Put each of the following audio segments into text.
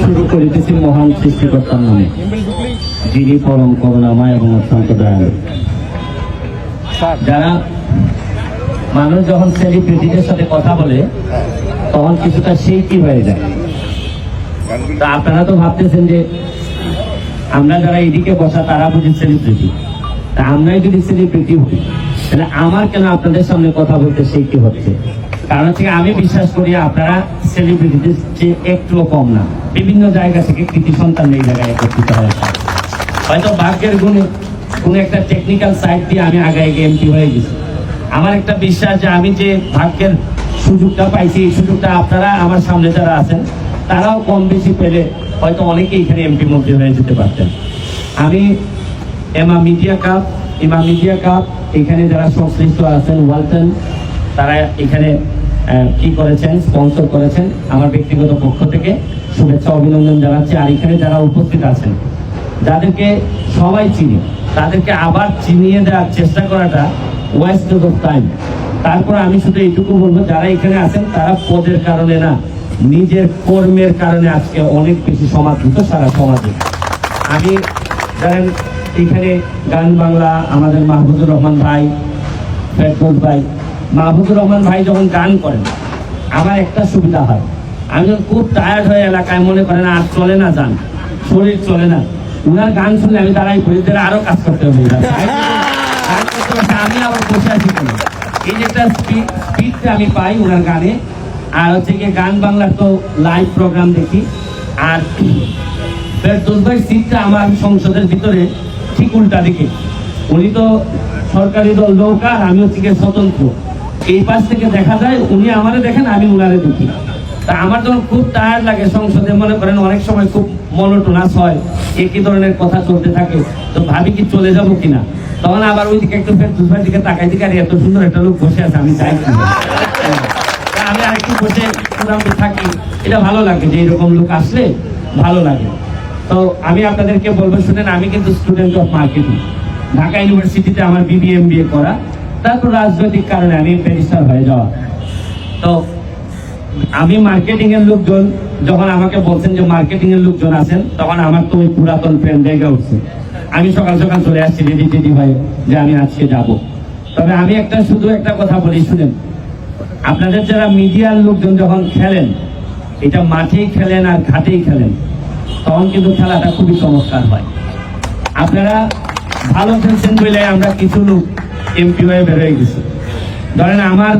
শুরু করিতেছি মহান সৃষ্টিকর্তার নামে, যিনি পরম করুণাময় এবং অত্যন্ত দয়ালু। যারা মানুষ যখন সেলিব্রিটিদের সাথে কথা বলে, তখন কিছুটা সেই কি হয়ে যায়। তা আপনারা তো ভাবতেছেন যে, আমরা যারা এদিকে বসা, তারা বুঝি সেলিব্রিটি তা আমরাই যদি সেলিব্রিটি হই, তাহলে আমার কেন আপনাদের সামনে কথা বলতে সেই কি হচ্ছে? কারণ হচ্ছে আমি বিশ্বাস করি আপনারা সেলিব্রিটিদের চেয়ে একটুও কম না। বিভিন্ন জায়গা থেকে কৃতি সন্তান এই জায়গায় একত্রিত হয়েছে হয়তো ভাগ্যের গুণে কোনো একটা টেকনিক্যাল সাইড দিয়ে আমি আগে আগে এমপি হয়ে গেছি। আমার একটা বিশ্বাস যে আমি যে ভাগ্যের সুযোগটা পাইছি, এই সুযোগটা আপনারা আমার সামনে যারা আছেন, তারাও কম বেশি পেলে হয়তো অনেকেই এখানে এমপি মন্ত্রী হয়ে যেতে পারতেন। আমি এমা মিডিয়া কাপ, এমা মিডিয়া কাপ, এখানে যারা সংশ্লিষ্ট আছেন, ওয়ালটন, তারা এখানে কি করেছেন? স্পন্সর করেছেন আমার ব্যক্তিগত পক্ষ থেকে। শুভেচ্ছা, অভিনন্দন জানাচ্ছি। আর এখানে যারা উপস্থিত আছেন, যাদেরকে সবাই চিনি, তাদেরকে আবার চিনিয়ে দেওয়ার চেষ্টা করাটা ওয়েস্ট অফ টাইম। তারপর আমি শুধু এইটুকু বলব, যারা এখানে আছেন, তারা পদের কারণে না, নিজের কর্মের কারণে আজকে অনেক বেশি সমাদৃত সারা সমাজে। আমি জানেন এখানে গান বাংলা আমাদের মাহবুবুর রহমান ভাই, ফেরদৌস ভাই মাহবুবুর রহমান ভাই যখন গান করেন, আমার একটা সুবিধা হয়। আমি যখন খুব টায়ার্ড হয়ে এলাকায় মনে করেন আর চলে না যান, শরীর চলে না, উনার গান শুনে আমি দাঁড়াই করি তাহলে আরও কাজ করতে হবে আমি আবার বসে আছি এই যে একটা স্পিডটা আমি পাই ওনার গানে, আর হচ্ছে গিয়ে গান বাংলার তো লাইভ প্রোগ্রাম দেখি, আর ফেরদৌস ভাই সিটটা আমার সংসদের ভিতরে ঠিক উল্টা দিকে। উনি তো সরকারি দল নৌকা আর আমি হচ্ছে গিয়ে স্বতন্ত্র। এই পাশ থেকে দেখা যায়, উনি আমারে দেখেন, আমি উনারে দেখি। তা আমার যখন খুব টায়ার লাগে সংসদে, মনে করেন অনেক সময় খুব মনোটোনাস হয় একই ধরনের কথা চলতে থাকে, তো ভাবি কি চলে যাব কিনা? তখন আবার ওইদিকে একটু ফেরদৌস দিকে তাকাই দিকে আরে, এত সুন্দর একটা লোক বসে আছে, আমি চাই আমি আরেকটু বসে মোটামুটি থাকি। এটা ভালো লাগে যে এরকম লোক আসলে ভালো লাগে। তো আমি আপনাদেরকে বলব, শুনেন, আমি কিন্তু স্টুডেন্ট অফ মার্কেটিং ঢাকা ইউনিভার্সিটিতে আমার বিবিএমবিএ করা। তারপর রাজনৈতিক কারণে আমি ব্যারিস্টার হয়ে যাওয়া। তো আমি মার্কেটিং এর লোকজন, যখন আমাকে বলছেন যে মার্কেটিং এর লোকজন আছেন, তখন আমার তো ওই পুরাতন প্রেম জায়গা উঠছে। আমি সকাল সকাল চলে আসছি রেডি টেডি হয়ে যে আমি আজকে যাব। তবে আমি একটা শুধু একটা কথা বলি, শুনেন। আপনাদের যারা মিডিয়ার লোকজন যখন খেলেন, এটা মাঠেই খেলেন আর ঘাটেই খেলেন, তখন কিন্তু খেলাটা খুবই চমৎকার হয়। আপনারা ভালো খেলছেন বলে আমরা কিছু লোক এমপি হয়ে বেরোয় গেছি। ধরেন আমার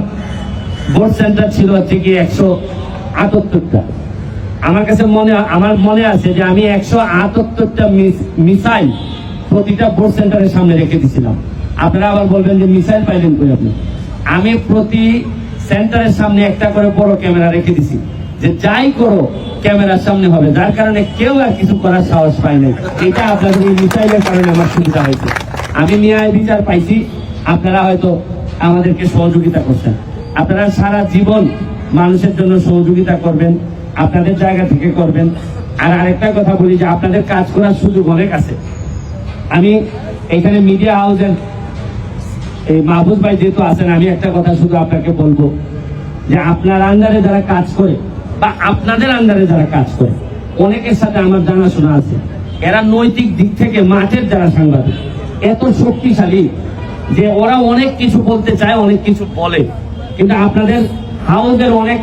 ভোট সেন্টার ছিল হচ্ছে কি একশো আটাত্তরটা। আমার কাছে মনে আমার মনে আছে যে আমি একশো আটাত্তরটা মিসাইল প্রতিটা ভোট সেন্টারের সামনে রেখে দিছিলাম। আপনারা আবার বলবেন যে মিসাইল পাইলেন কই আপনি? আমি প্রতি সেন্টারের সামনে একটা করে বড় ক্যামেরা রেখে দিছি। যে যাই করো, ক্যামেরার সামনে হবে। যার কারণে কেউ আর কিছু করার সাহস পায় নাই। এটা আপনাদের এই মিসাইলের কারণে আমার সুবিধা হয়েছে। আমি ন্যায় বিচার পাইছি। আপনারা হয়তো আমাদেরকে সহযোগিতা করছেন। আপনারা সারা জীবন মানুষের জন্য সহযোগিতা করবেন, আপনাদের জায়গা থেকে করবেন। আর আরেকটা কথা বলি যে আপনাদের কাজ করার সুযোগ অনেক আছে। আমি এখানে মিডিয়া হাউসের এই মাহবুব ভাই যেহেতু আছেন, আমি একটা কথা শুধু আপনাকে বলব যে আপনার আন্ডারে যারা কাজ করে বা আপনাদের আন্ডারে যারা কাজ করে, অনেকের সাথে আমার জানাশোনা আছে। এরা নৈতিক দিক থেকে মাঠের যারা সাংবাদিক, এত শক্তিশালী যে ওরা অনেক কিছু বলতে চায়, অনেক কিছু বলে। কিন্তু আপনাদের হাউসের অনেক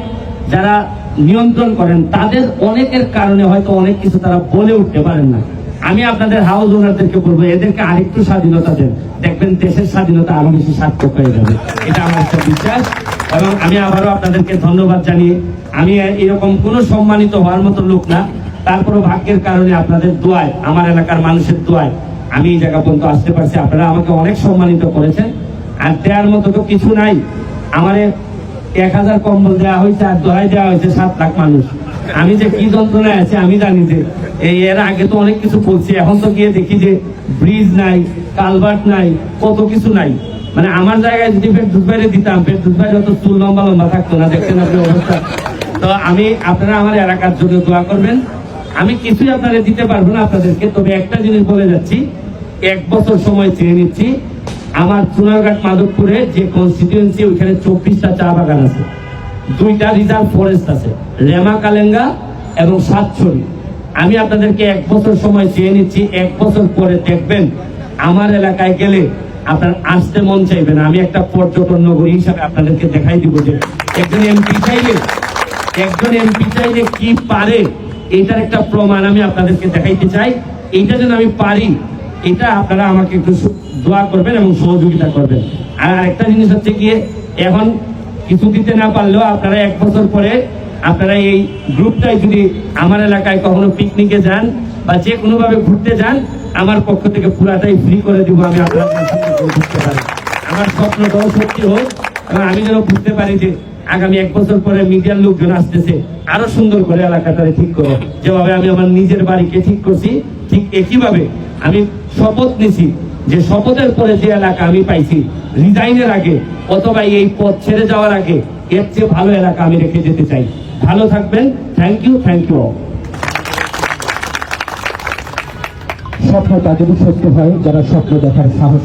যারা নিয়ন্ত্রণ করেন, তাদের অনেকের কারণে হয়তো অনেক কিছু তারা বলে উঠতে পারেন না। আমি আপনাদের হাউস ওনারদেরকে বলব, এদেরকে আরেকটু স্বাধীনতা দেন। দেখবেন দেশের স্বাধীনতা আরও বেশি সার্থক হয়ে যাবে। এটা আমার একটা বিশ্বাস। এবং আমি আবারও আপনাদেরকে ধন্যবাদ জানিয়ে, আমি এরকম কোনো সম্মানিত হওয়ার মতো লোক না। তারপরও ভাগ্যের কারণে আপনাদের দোয়ায়, আমার এলাকার মানুষের দোয়ায় আমি এই জায়গা পর্যন্ত আসতে পারছি। আপনারা আমাকে অনেক সম্মানিত করেছেন। আর দেওয়ার মতো তো কিছু নাই। আমারে এক হাজার কম্বল দেওয়া হয়েছে আর দোহাই দেওয়া হয়েছে সাত লাখ মানুষ। আমি যে কি যন্ত্রণায় আছে, আমি জানি যে এই এর আগে তো অনেক কিছু বলছি। এখন তো গিয়ে দেখি যে ব্রিজ নাই, কালভার্ট নাই, কত কিছু নাই। মানে আমার জায়গায় যদি ফের দুধবাইরে দিতাম ফের দুধবাই যত চুল লম্বা লম্বা থাকতো না, দেখতেন আপনি অবস্থা। তো আমি, আপনারা আমার এলাকার জন্য দোয়া করবেন। আমি কিছুই আপনারা দিতে পারব না আপনাদেরকে, তবে একটা জিনিস বলে যাচ্ছি। এক বছর সময় চেয়ে নিচ্ছি। আমার চুনারঘাট মাধবপুরে যে কনস্টিটিউয়েন্সি ওইখানে চব্বিশটা চা বাগান আছে। দুইটা রিজার্ভ ফরেস্ট আছে রেমা কালেঙ্গা এবং সাতছড়ি। আমি আপনাদেরকে এক বছর সময় চেয়ে নিচ্ছি, এক বছর পরে দেখবেন আমার এলাকায় গেলে আপনার আসতে মন চাইবে না। আমি একটা পর্যটন নগরী হিসাবে আপনাদেরকে দেখাই দিব যে একজন এমপি চাইলে, একজন এমপি চাইলে কি পারে, এটার একটা প্রমাণ আমি আপনাদেরকে দেখাইতে চাই। এইটা যেন আমি পারি এটা আপনারা আমাকে একটু দোয়া করবেন এবং সহযোগিতা করবেন। আর একটা জিনিস হচ্ছে গিয়ে, এখন কিছু দিতে না পারলেও আপনারা এক বছর পরে আপনারা এই গ্রুপটাই যদি আমার এলাকায় কখনো পিকনিকে যান বা যে কোনোভাবে ঘুরতে যান, আমার পক্ষ থেকে পুরাটাই ফ্রি করে দিব আমি আপনার ঘুরতে পারি। আমার স্বপ্নটাও সত্যি হোক, এবং আমি যেন বুঝতে পারি যে আগামী এক বছর পরে মিডিয়ার লোকজন আসতেছে, আরও সুন্দর করে এলাকাটারে ঠিক করো। যেভাবে আমি আমার নিজের বাড়িকে ঠিক করছি, ঠিক একইভাবে আমি শপথ নিছি। যে শপথের পরে যে এলাকা আমি পাইছি রিজাইনের আগে অথবা এই পথ ছেড়ে যাওয়ার আগে, এর চেয়ে ভালো এলাকা আমি রেখে যেতে চাই। ভালো থাকবেন। থ্যাংক ইউ থ্যাংক ইউ স্বপ্ন তাদেরই সত্য হয়, যারা স্বপ্ন দেখার সাহস